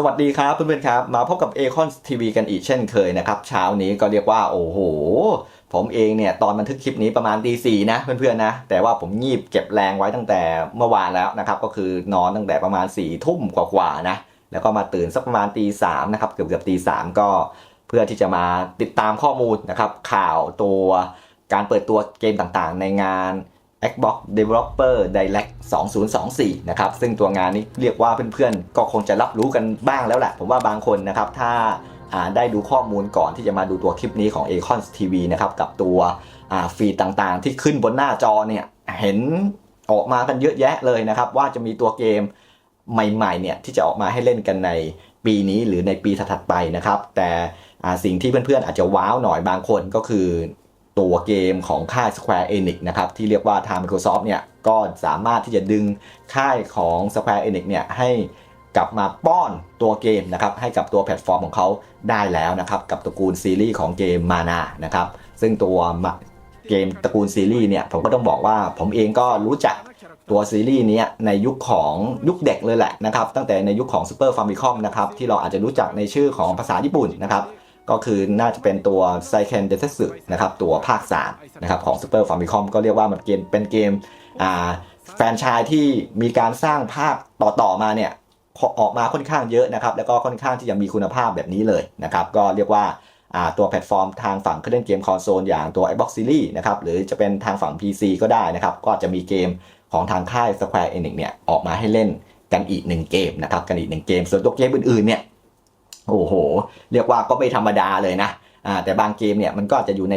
สวัสดีครับเพื่อนๆครับ มาพบกับ a c o n TV กันอีกเช่นเคยนะครับ เช้านี้ก็เรียกว่า โอ้โห ผมเองเนี่ย ตอนบันทึกคลิปนี้ประมาณตีสี่นะเพื่อนๆนะ แต่ว่าผมงีบเก็บแรงไว้ตั้งแต่เมื่อวานแล้วนะครับ ก็คือนอนตั้งแต่ประมาณ4ี่ทุ่มกว่าๆนะ แล้วก็มาตื่นสักประมาณตีสามนะครับ เกือบเกือบตีสามก็เพื่อที่จะมาติดตามข้อมูลนะครับ ข่าวตัวการเปิดตัวเกมต่างๆ ในงาน Xbox Developer Direct 2024 นะครับ ซึ่งตัวงานนี้เรียกว่าเพื่อนๆ ก็คงจะรับรู้กันบ้างแล้วแหละ ผมว่าบางคนนะครับ ถ้าได้ดูข้อมูลก่อนที่จะมาดูตัวคลิปนี้ของ a c o n TV นะครับ กับตัวฟีดต่างๆ ที่ขึ้นบนหน้าจอเนี่ย เห็นออกมากันเยอะแยะเลยนะครับ ว่าจะมีตัวเกมใหม่ๆ เนี่ย ที่จะออกมาให้เล่นกันในปีนี้หรือในปีถัดไปนะครับ แต่สิ่งที่เพื่อนๆอาจจะว้าวหน่อยบางคนก็คือ ตัวเกมของค่าย Square Enix นะครับที่เรียกว่าทาง Microsoft เนี่ยก็สามารถที่จะดึงค่ายของ Square Enix เนี่ยให้กลับมาป้อนตัวเกมนะครับให้กับตัวแพลตฟอร์มของเขาได้แล้วนะครับกับตระกูลซีรีส์ของเกมมานานะครับซึ่งตัวเกมตระกูลซีรีส์เนี่ยผมก็ต้องบอกว่าผมเองก็รู้จักตัวซีรีส์นี้ในยุคของยุคเด็กเลยแหละนะครับตั้งแต่ในยุคของ Super Famicom นะครับที่เราอาจจะรู้จักในชื่อของภาษาญี่ปุ่นนะครับ ก็คือน่าจะเป็นตัว s i k e n d e t e s u นะครับตัวภาค3นะครับของ Super Famicom ก็เรียกว่ามันเกมเป็นเกมแฟนชส์ที่มีการสร้างภาคต่อๆมาเนี่ยออกมาค่อนข้างเยอะนะครับแล้วก็ค่อนข้างที่จะมีคุณภาพแบบนี้เลยนะครับก็เรียกว่าอ่าตัวแพลตฟอร์มทางฝั่งเครื่องเล่นเกมคอนโซลอย่างตัว Xbox Series นะครับหรือจะเป็นทางฝั่ง PC ก็ได้นะครับก็จะมีเกมของทางค่าย Square Enix เนี่ยออกมาให้เล่นกันอีกหนึ่งเกมนะครับกันอีกหนึ่งเกม ส่วนตัวเกมอื่นๆเนี่ย โอ้โห เรียกว่าก็ไม่ธรรมดาเลยนะแต่บางเกมเนี่ยมันก็จจะอยู่ใน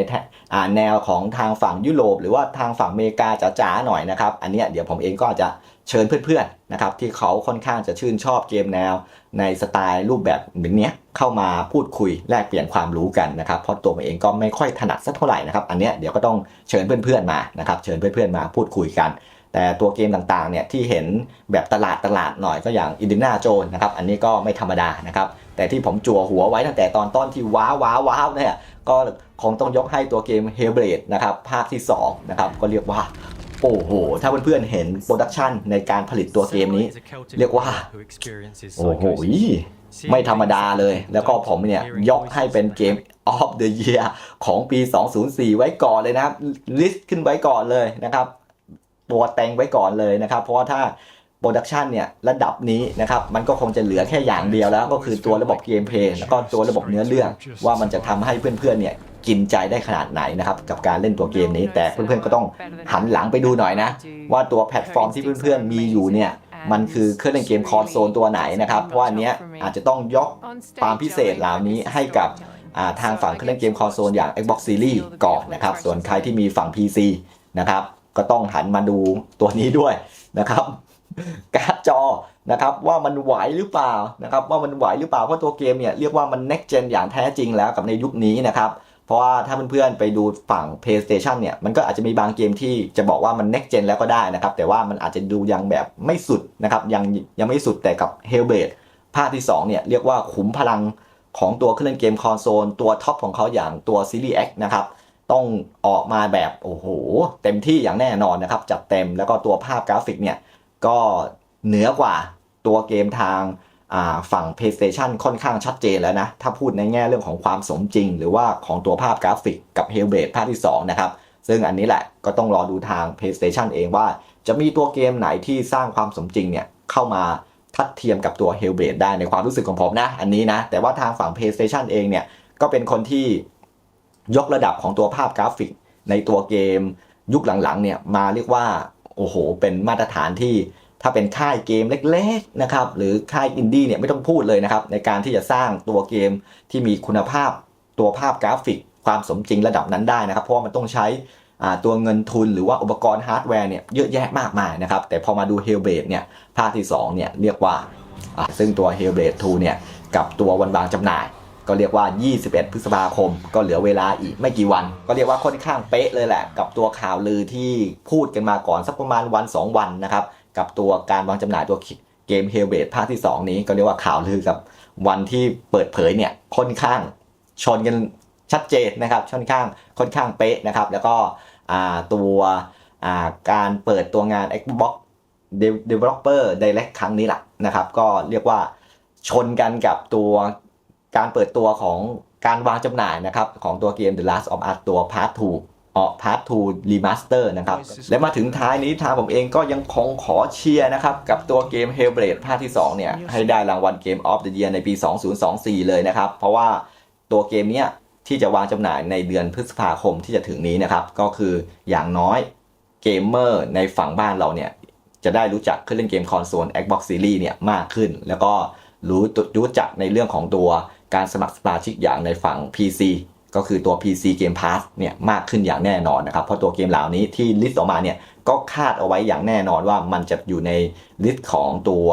แนวของทางฝั่งยุโรป หรือว่าทางฝั่งอเมริกาจ๋าๆหน่อยนะครับอันนี้เดี๋ยวผมเองก็จะเชิญเพื่อนๆนะครับที่เขาค่อนข้างจะชื่นชอบเกมแนว ในสไตล์รูปแบบแบบนี้เข้ามาพูดคุยแลกเปลี่ยนความรู้กันนะครับเพราะตัวผมเองก็ไม่ค่อยถนัดสักเท่าไหร่นะครับอันนี้เดี๋ยวก็ต้องเชิญเพื่อนๆมานะครับเชิญเพื่อนๆมาพูดคุยกัน แต่ตัวเกมต่างๆเนี่ยที่เห็นแบบตลาดตลาดหน่อยก็อย่างอินดินาโจนนะครับอันนี้ก็ไม่ธรรมดานะครับแต่ที่ผมจั่วหัวไว้ตั้งแต่ตอนต้นที่ว้าวว้าวว้าวเนี่ยก็คงต้องยกให้ตัวเกม Hellblade นะครับภาคที่2นะครับก็เรียกว่าโอ้โห ถ้าเพื่อนๆเห็นโปรดักชันในการผลิตตัวเกมนี้ เรียกว่า โอ้โห ไม่ธรรมดาเลย แล้วก็ผมเนี่ย ยกให้เป็นเกม of the year ของปี 204ไว้ก่อนเลยนะครับ ลิสต์ขึ้นไว้ก่อนเลยนะครับ ตัวแต่งไว้ก่อนเลยนะครับ เพราะว่าถ้าโปรดักชันเนี่ยระดับนี้นะครับมันก็คงจะเหลือแค่อย่างเดียวแล้ว ก็คือตัวระบบเกมเพลย์แล้วก็ตัวระบบเนื้อเรื่องว่ามันจะทำให้เพื่อนๆเนี่ยกินใจได้ขนาดไหนนะครับกับการเล่นตัวเกมนี้ แต่เพื่อนๆก็ต้องหันหลังไปดูหน่อยนะ ว่าตัวแพลตฟอร์มที่เพื่อนๆมีอยู่เนี่ยมันคือเครื่องเล่นเกมคอนโซลตัวไหนนะครับ เพราะว่าอันเนี้ยอาจจะต้องยกความพิเศษเหล่านี้ให้กับทางฝั่งเครื่องเล่นเกมคอนโซลอย่าง Xbox Series ก่อนนะครับส่วนใครที่มีฝั่ง PC นะครับ ก็ต้องหันมาดูตัวนี้ด้วยนะครับการ์ดจอนะครับว่ามันไหวหรือเปล่านะครับว่ามันไหวหรือเปล่าเพราะตัวเกมเนี่ยเรียกว่ามัน next gen อย่างแท้จริงแล้วกับในยุคนี้นะครับเพราะว่าถ้าเพื่อนๆไปดูฝั่ง PlayStation เนี่ยมันก็อาจจะมีบางเกมที่จะบอกว่ามัน next gen แล้วก็ได้นะครับแต่ว่ามันอาจจะดูยังแบบไม่สุดนะครับยังยังไม่สุดแต่กับ Hellblade ภาคที่2เนี่ยเรียกว่าขุมพลังของตัวเครื่องเล่นเกมคอนโซลตัวท็อปของเขาอย่างตัว Series X นะครับ ต้องออกมาแบบโอ้โหเต็มที่อย่างแน่นอนนะครับ จัดเต็มแล้วก็ตัวภาพกราฟิกเนี่ยก็เหนือกว่าตัวเกมทางฝั่ง PlayStation ค่อนข้างชัดเจนแล้วนะ ถ้าพูดในแง่เรื่องของความสมจริง หรือว่าของตัวภาพกราฟิกกับ Hellblade ภาคที่ 2 นะครับ ซึ่งอันนี้แหละก็ต้องรอดูทาง PlayStation เองว่า จะมีตัวเกมไหนที่สร้างความสมจริงเนี่ยเข้ามาทัดเทียมกับตัว Hellblade ได้ในความรู้สึกของผมนะ อันนี้นะ แต่ว่าทางฝั่ง PlayStation เองเนี่ยก็เป็นคนที่ ยกระดับของตัวภาพกราฟิก ในตัวเกมยุคหลังๆเนี่ยมาเรียกว่าโอ้โหเป็นมาตรฐานที่ถ้าเป็นค่ายเกมเล็กๆนะครับหรือค่ายอินดี้เนี่ยไม่ต้องพูดเลยนะครับในการที่จะสร้างตัวเกมที่มีคุณภาพตัวภาพกราฟิก ความสมจริงระดับนั้นได้นะครับ เพราะว่ามันต้องใช้ตัวเงินทุนหรือว่าอุปกรณ์ฮาร์ดแวร์เนี่ยเยอะแยะมากมายนะครับ แต่พอมาดู Hellblade เนี่ยภาคที่2เนี่ยเรียกว่าอ่าซึ่งตัว Hellblade 2เนี่ยกับตัววันวางจำหน่าย ก็เรียกว่า 21 พฤษภาคม ก็เหลือเวลาอีกไม่กี่วัน ก็เรียกว่าค่อนข้างเป๊ะเลยแหละ กับตัวข่าวลือที่พูดกันมาก่อนสักประมาณวัน 2 วันนะครับ กับตัวการวางจำหน่ายตัวเกม h e l b l a d e ภาคที่ 2 นี้ก็เรียกว่าข่าวลือกับวันที่เปิดเผยเนี่ยค่อนข้างชนกันชัดเจนนะครับค่อนข้างค่อนข้างเป๊ะนะครับ แล้วก็ตัวการเปิดตัวงาน Xbox Developer Direct ครั้งนี้แหละนะครับ ก็เรียกว่าชนกันกับตัว การเปิดตัวของการวางจำหน่ายนะครับของตัวเกม The Last of Us ตัว Part 2ออก Part 2 Remaster นะครับ และมาถึงท้ายนี้ทางผมเองก็ยังคงขอเชียร์นะครับ กับตัวเกม Hellblade ภาคที่ 2 เนี่ย ให้ได้รางวัลเกม of the Year ในปี 2024 เลยนะครับ เพราะว่าตัวเกมเนี้ยที่จะวางจำหน่ายในเดือนพฤษภาคมที่จะถึงนี้นะครับ ก็คืออย่างน้อยเกมเมอร์ในฝั่งบ้านเราเนี่ยจะได้รู้จักเครื่องเล่นเกมคอนโซล Xbox Series เนี่ยมากขึ้น แล้วก็รู้รู้จักในเรื่องของตัว การสมัครสมาชิกอย่างในฝั่ง PC ก็คือตัว PC Game Pass เนี่ยมากขึ้นอย่างแน่นอนนะครับ เพราะตัวเกมเหล่านี้ที่ลิสต์ออกมาเนี่ยก็คาดเอาไว้อย่างแน่นอนว่ามันจะอยู่ในลิสต์ของตัว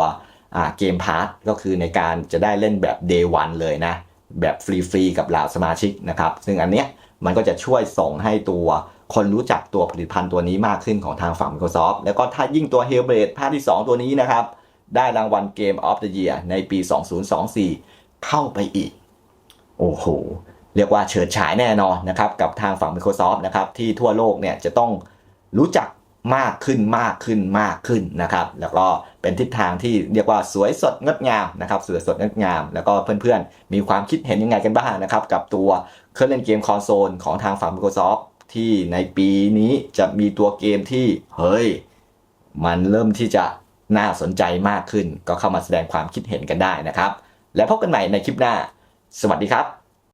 เกมพาร์ทก็คือในการจะได้เล่นแบบ Day 1เลยนะ แบบฟรีๆกับเหล่าสมาชิกนะครับ ซึ่งอันเนี้ยมันก็จะช่วยส่งให้ตัวคนรู้จักตัวผลิตภัณฑ์ตัวนี้มากขึ้นของทางฝั่ง Microsoft แล้วก็ถ้ายิ่งตัว Hellblade ภาคที่ 2 ตัวนี้นะครับ ได้รางวัล Game of the Year ในปี 2024 เข้าไปอีก โอ้โห เรียกว่าเฉิดฉายแน่นอนนะครับ กับทางฝั่ง Microsoft นะครับ ที่ทั่วโลกเนี่ยจะต้องรู้จักมากขึ้นมากขึ้นมากขึ้นนะครับ แล้วก็เป็นทิศทางที่เรียกว่าสวยสดงดงามนะครับสวยสดงดงาม แล้วก็เพื่อนๆ มีความคิดเห็นยังไงกันบ้างนะครับ กับตัวเครื่องเล่นเกมคอนโซลของทางฝั่ง Microsoft ที่ในปีนี้จะมีตัวเกมที่เฮ้ย มันเริ่มที่จะน่าสนใจมากขึ้น ก็เข้ามาแสดงความคิดเห็นกันได้นะครับ แล้วพบกันใหม่ในคลิปหน้า สวัสดีครับ